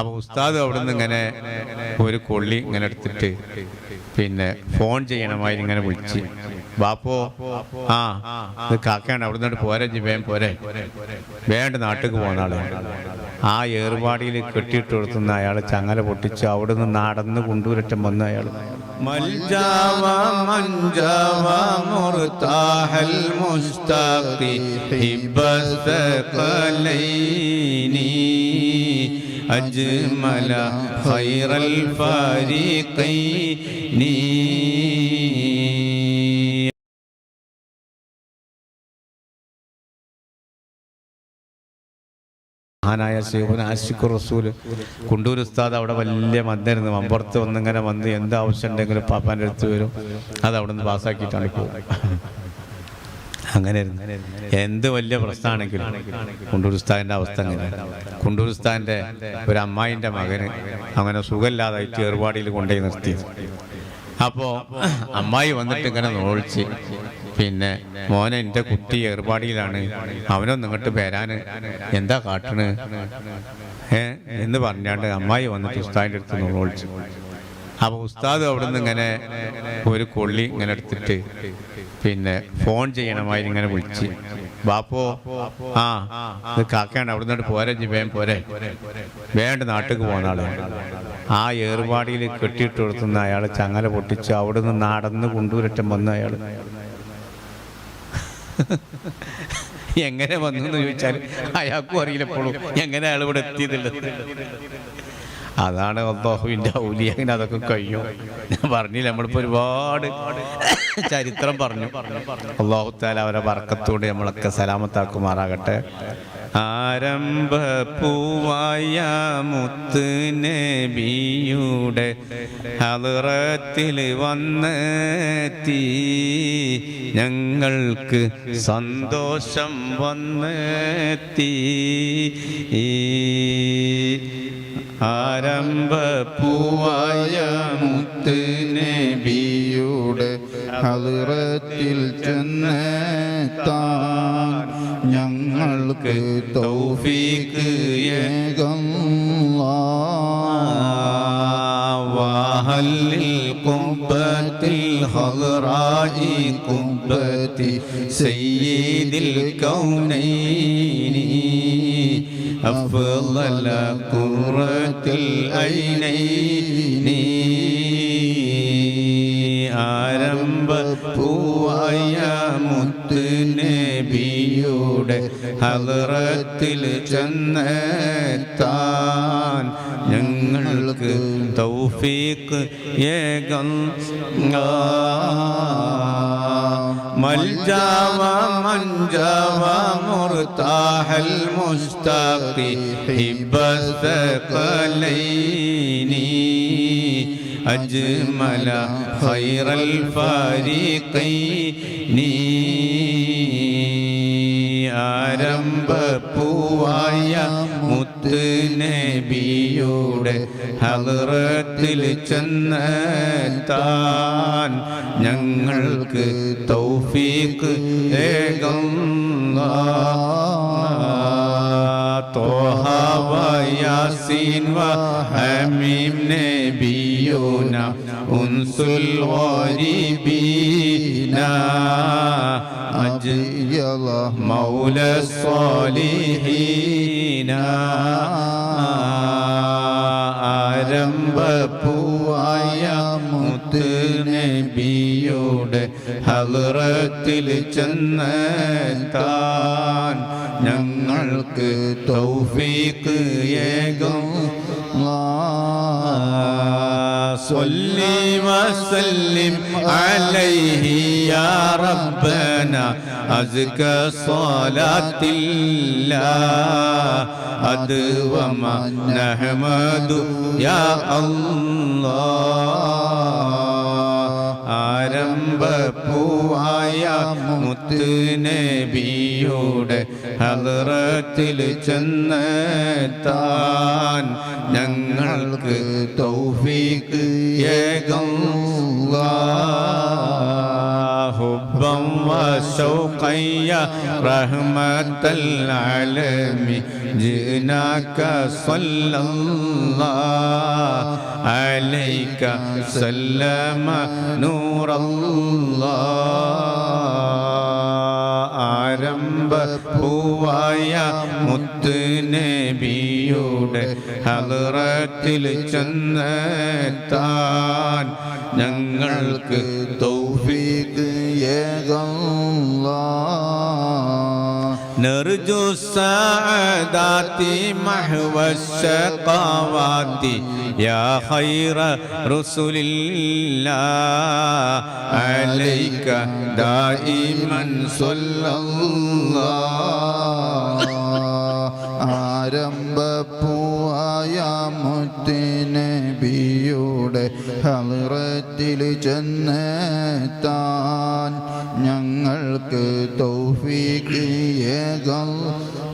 അപ്പൊ ഉസ്താദ് അവിടുന്ന് ഇങ്ങനെ ഒരു കൊള്ളി ഇങ്ങനെ എടുത്തിട്ട് പിന്നെ ഫോൺ ചെയ്യണമായി ഇങ്ങനെ വിളിച്ച്. ബാപ്പോ ആ ഇത് കാക്കയാണ് അവിടെ നിന്നിട്ട് പോരെ ജിബേം പോരെ. വേണ്ട നാട്ടിൽ പോകുന്ന ആൾ. ആ ഏറുപാടിയിൽ കെട്ടിയിട്ട് കൊടുത്തുന്ന അയാൾ ചങ്ങല പൊട്ടിച്ച് അവിടെ നിന്ന് നടന്ന് കൊണ്ടുവരറ്റം വന്ന അയാൾ മുസ്താഖി ഹിബ്ബസ്തഖലൈനി أجمل خير الفريقين മഹാനായ സേവന ആശിഖുർ റസൂല് കുണ്ടൂർ ഉസ്താദ് അവിടെ വലിയ മന്ദായിരുന്നു മമ്പുറത്ത് വന്നിങ്ങനെ വന്ന് എന്ത് ആവശ്യം ഉണ്ടെങ്കിലും പാപ്പാൻ്റെ അടുത്ത് വരും അത് അവിടെ നിന്ന് പാസ്സാക്കിയിട്ടാണ് പോകും അങ്ങനെ എന്ത് വലിയ പ്രശ്നമാണെങ്കിലും കുണ്ടൂർ ഉസ്താദിൻ്റെ അവസ്ഥ അങ്ങനെ കുണ്ടൂർ ഒരു അമ്മായിന്റെ മകന് അങ്ങനെ സുഖമില്ലാതായിട്ട് ചെറുപാടിയിൽ കൊണ്ടുപോയി നിർത്തി. അപ്പോൾ അമ്മായി വന്നിട്ട് ഇങ്ങനെ നോളിച്ച് പിന്നെ മോനെ എന്റെ കുട്ടി ഏർപാടിയിലാണ് അവനൊന്നും ഇങ്ങോട്ട് വരാൻ എന്താ കാട്ടണ്? ഏ എന്ന് പറഞ്ഞാണ്ട് അമ്മായി വന്നിട്ട് ഉസ്താദിന്റെ അടുത്ത് നോളിച്ചു അപ്പോൾ ഉസ്താദ് അവിടെ നിന്ന് ഇങ്ങനെ ഒരു കൊള്ളി ഇങ്ങനെ എടുത്തിട്ട് പിന്നെ ഫോൺ ചെയ്യണമായി ഇങ്ങനെ വിളിച്ച്. ബാപ്പോ ആ ഇത് കാക്കയാണ് നിന്നിട്ട് പോരെ ജിബേം പോരെ. വേണ്ട നാട്ടിലേക്ക് പോകുന്ന ആൾ. ആ ഏർപാടിയിൽ കെട്ടിയിട്ട് കൊടുത്തുന്ന അയാൾ ചങ്ങല പൊട്ടിച്ച് അവിടുന്ന് നടന്ന് കൊണ്ടുവരറ്റം വന്ന അയാൾ എങ്ങനെ വന്നു എന്ന് ചോദിച്ചാൽ അയാൾക്കും അറിയില്ല എപ്പോഴും എങ്ങനെ അയാൾ ഇവിടെ എത്തിയതുള്ളത്? അതാണ് അള്ളാഹുവിന്റെ ഔലിയങ്ങനെ അതൊക്കെ കഴിയും ഞാൻ പറഞ്ഞില്ല നമ്മളിപ്പോൾ ഒരുപാട് ചരിത്രം പറഞ്ഞു. അള്ളാഹു താല അവരെ വർക്കത്തോട് നമ്മളൊക്കെ സലാമത്താക്കുമാറാകട്ടെ. ആരംഭ പൂവായ മുത്ത് നബിയുടെ ഹലറത്തിൽ വന്നെത്തി. ഞങ്ങൾക്ക് സന്തോഷം വന്നെത്തി. ആരംഭ പൂവായ മുത്ത് നബിയുടെ ഹലറത്തിൽ ചെന്നെത്താൻ ഞങ്ങൾക്ക് തൗഫീക്ക് ഏകം وهل القبة الخضراء قبة سيد الكونين أفضل قرة العينين ആരംഭ പൂവായ മുത്ത് നബിയുടെ ഹലറത്തിൽ ചെന്നെത്താൻ ഞങ്ങൾക്ക് തൗഫീഖ് ഏകം മൽജാവ മഞ്ചാവ മുർതാഹൽ മുസ്താഖി ഹിബ്ബസ്തഖലൈനി أجمل خير الفريقين ആരംഭ പൂവായ മുത്ത് നബിയുടെ ഹലറത്തിൽ ചെന്നെത്താൻ ഞങ്ങൾക്ക് തൗഫീഖ് ഏകം طه وياسين وحميم نبينا أنس الغريبين أجل مولى الصالحين ആരംഭ പൂവായ മുത്ത് നബിയുടെ ഹലറത്തിൽ ചെന്നെത്താൻ ഞങ്ങൾക്ക് തൗഫീഖ് ഏകം صلي وسلم عليه يا ربنا أزكى صلاة الله أدوم نحمد يا الله ഹലറത്തിൽ ചെന്നെത്താൻ ഞങ്ങൾക്ക് തൗഫീക്ക് ഏകം حبا وشوقا يا رحمة العالمين جئناك صلى الله عليك سلم نور الله ആരംഭ പൂവായ മുത്ത് നബിയുടെ ഹലറത്തിൽ ചെന്നെത്താൻ ഞങ്ങൾക്ക് തൗഫീഖ് ഏകല്ലാ. نرجو السعادات محو الشقوات يا خير رسل الله عليك دائما صلى الله ആരംഭപ്പൂവായ മുത്തിനബിയുടെ ഹലറത്തിൽ الحق توفيقي يا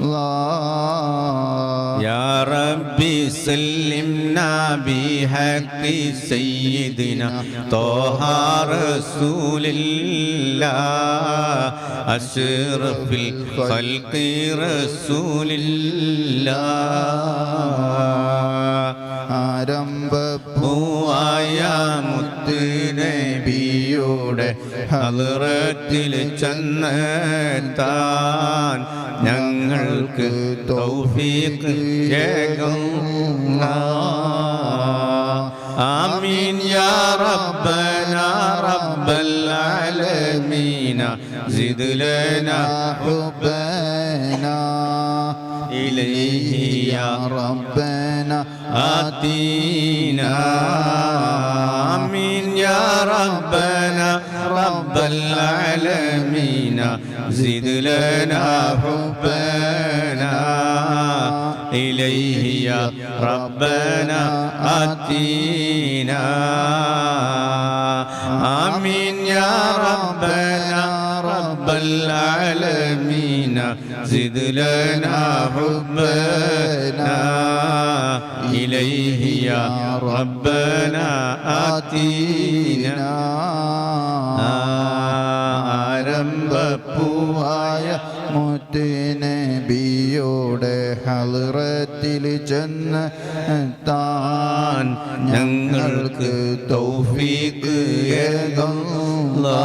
الله. يا ربي سلمنا بحق سيدنا طه رسول الله. أشرف الخلق رسول الله. ഹലറത്തിൽ ചെന്നെത്താൻ ഞങ്ങൾക്ക് തൗഫീഖ് آمين يا ربنا رب العالمين زد لنا حبنا إليه يا يا ربنا آتينا آمين يا ربنا رب العالمين زد لنا حبنا. إليه يا ربنا آتينا. آمين يا ربنا رب العالمين. زد لنا حبنا إليه يا ربنا آتينا ആരംഭപ്പൂവായ പൂവായ മുത്തിനബിയുടെ ഹലറത്തിൽ ചെന്ന് താൻ ഞങ്ങൾക്ക് തൗഫീഖ് ഏകല്ലാ